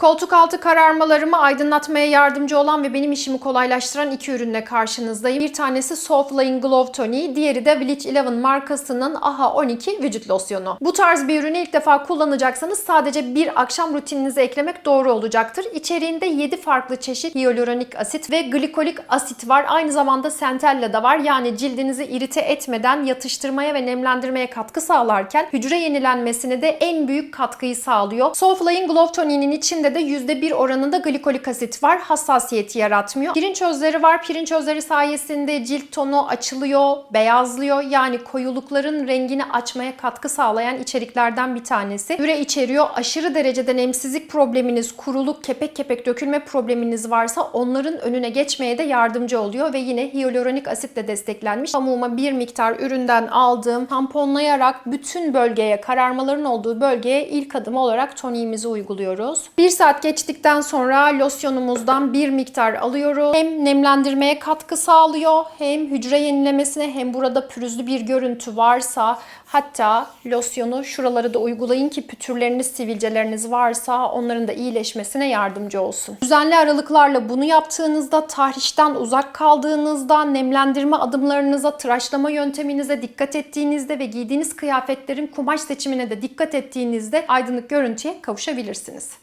Koltuk altı kararmalarımı aydınlatmaya yardımcı olan ve benim işimi kolaylaştıran iki ürünle karşınızdayım. Bir tanesi Soft Laying Glow Tonic, diğeri de Bleach Eleven markasının AHA 12 vücut losyonu. Bu tarz bir ürünü ilk defa kullanacaksanız sadece bir akşam rutininize eklemek doğru olacaktır. İçeriğinde 7 farklı çeşit hyaluronik asit ve glikolik asit var. Aynı zamanda centella da var. Yani cildinizi irite etmeden yatıştırmaya ve nemlendirmeye katkı sağlarken hücre yenilenmesine de en büyük katkıyı sağlıyor. Soft Laying Glow Tonic'in içinde de %1 oranında glikolik asit var. Hassasiyeti yaratmıyor. Pirinç özleri var. Pirinç özleri sayesinde cilt tonu açılıyor, beyazlıyor. Yani koyulukların rengini açmaya katkı sağlayan içeriklerden bir tanesi. Püre içeriyor. Aşırı derecede nemsizlik probleminiz, kuruluk, kepek kepek dökülme probleminiz varsa onların önüne geçmeye de yardımcı oluyor ve yine hyaluronik asitle desteklenmiş. Pamuğuma bir miktar üründen aldığım tamponlayarak bütün bölgeye, kararmaların olduğu bölgeye ilk adım olarak toniğimizi uyguluyoruz. Bir saat geçtikten sonra losyonumuzdan bir miktar alıyoruz. Hem nemlendirmeye katkı sağlıyor, hem hücre yenilemesine hem burada pürüzlü bir görüntü varsa hatta losyonu şuralara da uygulayın ki pütürleriniz, sivilceleriniz varsa onların da iyileşmesine yardımcı olsun. Düzenli aralıklarla bunu yaptığınızda, tahrişten uzak kaldığınızda, nemlendirme adımlarınıza, tıraşlama yönteminize dikkat ettiğinizde ve giydiğiniz kıyafetlerin kumaş seçimine de dikkat ettiğinizde aydınlık görüntüye kavuşabilirsiniz.